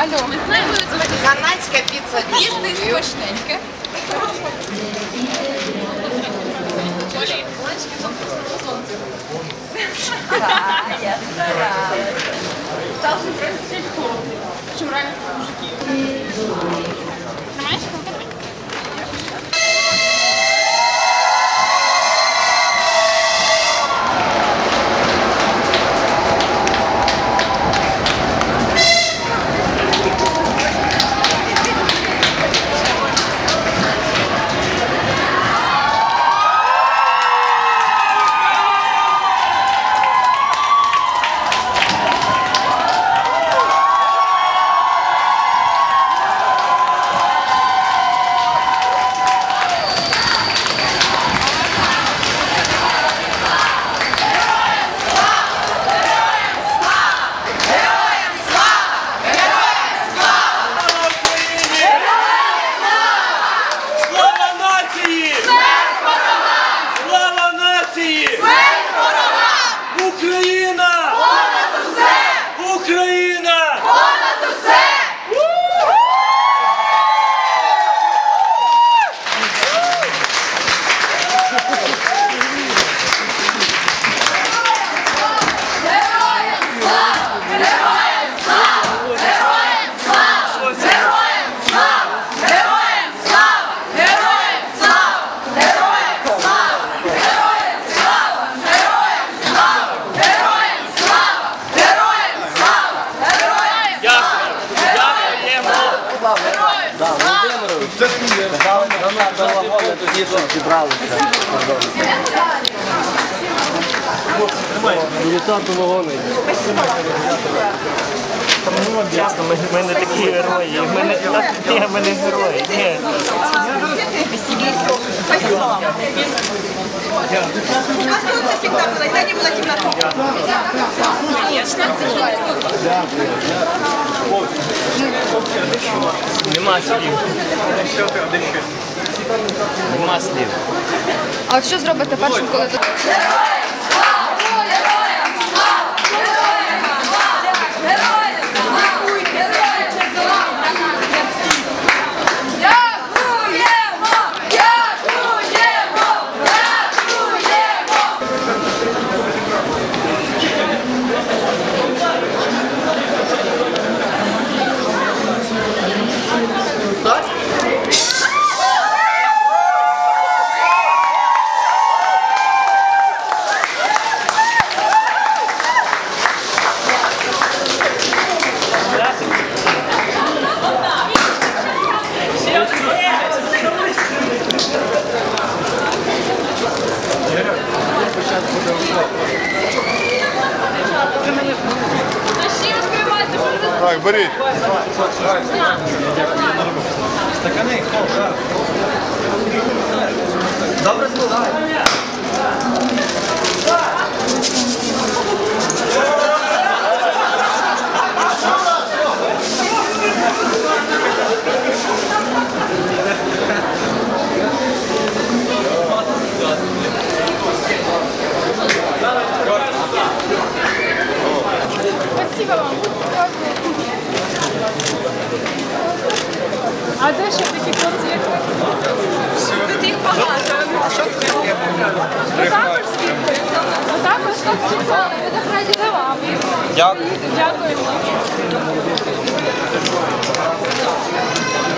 Алло, ми знаємо, це Канадська піца їсти віжливі. смачненьке. Я старалась. Стався просить хлопці. Чим реально мужиків. Ясно, ми, ми не такі герої. Ми не, ні, ми не герої. Ні. Солнце всегда было, когда не было темноты. Нема слів. Нема слів. А що зробите першим, коли Так, беріть. Спасибо вам. А де ще такі хлопці, як ви? Тут їх багато. Ви також також. Раді за вами. Дякую. Дякуємо.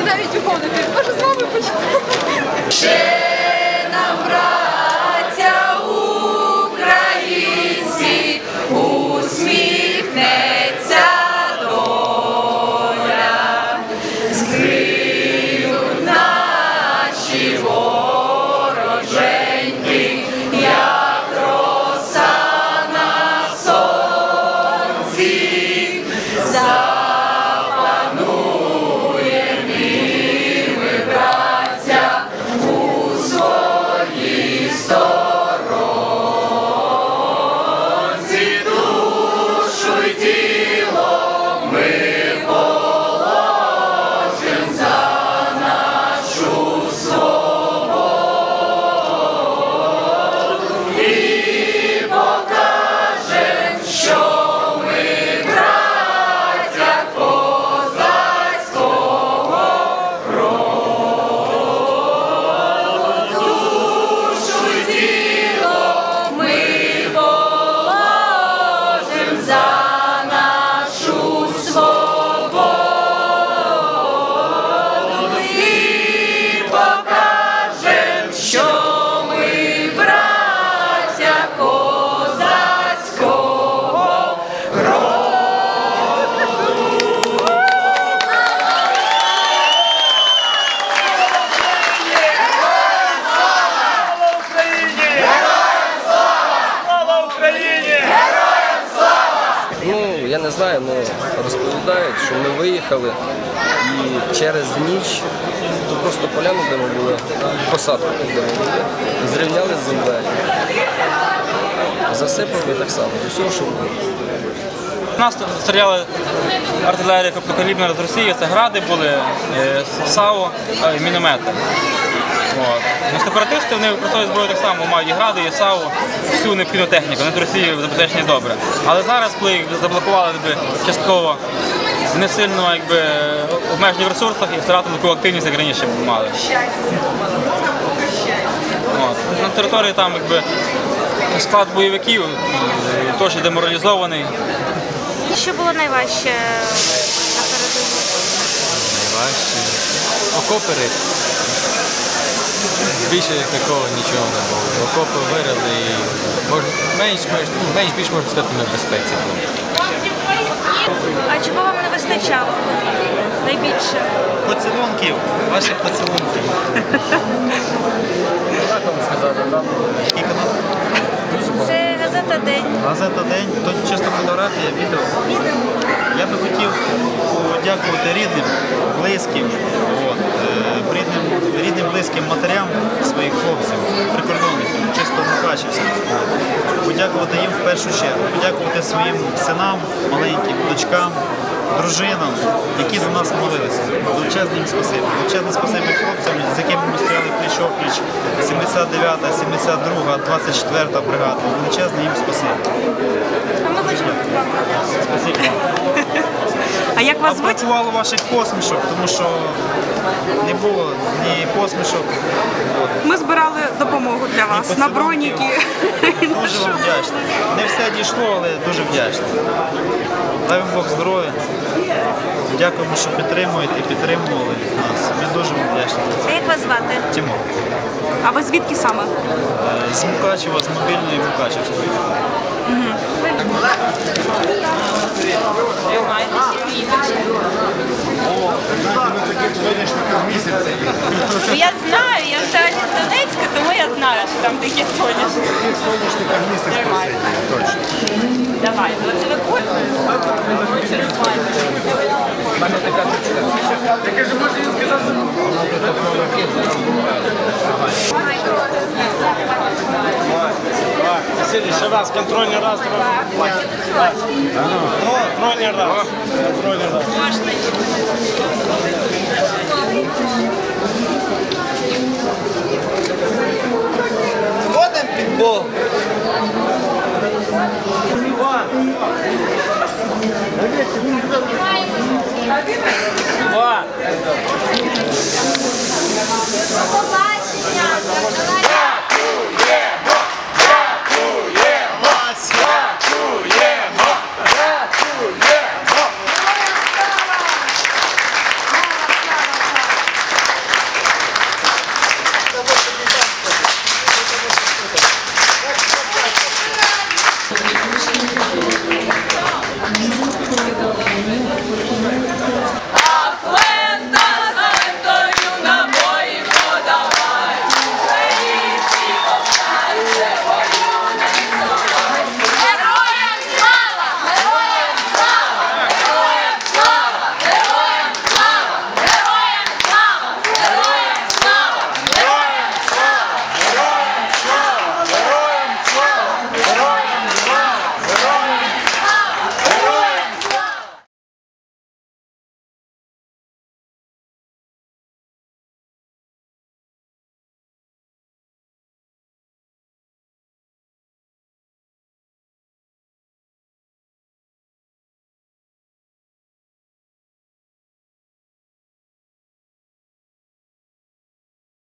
І навіть уходити. Може з вами почути. Ще нам ми, знаю, але розповідають, що ми виїхали і через ніч то просто поляну, де ми були, посадку, де ми були, зрівняли з землею. Засипали так само, усього, що було. Нас стріляли артилерія крупнокалібна з Росії, це гради були, е, САУ, е, міномети. От. Ну, сепаратисти вони використовують зброю так само, мають і гради, і САУ, всю необхідну техніку. Вони до Росії забезпечені добре. Але зараз, коли їх заблокували якби, частково не сильно якби, обмежені в ресурсах і втратили таку активність, як раніше мали. От. На території там якби, склад бойовиків теж деморалізований. Що було найважче на передовій? Найважче. Окопи рити. Більше як такого нічого не було. Окопи вирили і мож, менш, менш, ну, менш більш можна сказати, ми в безпеці були. А чого вам не вистачало найбільше? Поцілунків, ваших поцілунків. Це газета День. Газета День, тут чисто фотографія, відео. Я би хотів подякувати рідним, близьким, от, рідним, рідним, близьким матерям своїх хлопців, прикордонників, чисто Мукачівських. Подякувати їм в першу чергу, подякувати своїм синам, маленьким, дочкам, дружинам, які за нас молилися. Величезне їм спасибі. Величезне спасибі хлопцям, з якими ми стояли пліч опліч, 79-та, 72-та, 24-та бригада. Величезне їм спасибі. А як вас звуть? бракувало ваших посмішок, тому що не було ні посмішок. Ми збирали допомогу для вас на броніки. Дуже вам вдячний. Не все дійшло, але дуже вдячний. Дай вам Бог здоров'я. Дякуємо, що підтримуєте і підтримували нас. Ми дуже вам вдячні. А як вас звати? Тімо. А ви звідки саме? Е, З Мукачева, з мобільної Мукачевської. Я знаю, я взагалі з Донецька, тому я знаю, що там такі соняшники. Нормально. Давай, ну це Так же можно не сказаться. Следующий раз, контрольный раз. Контрольный раз. Контрольный раз. Вот он, питбол. Bora!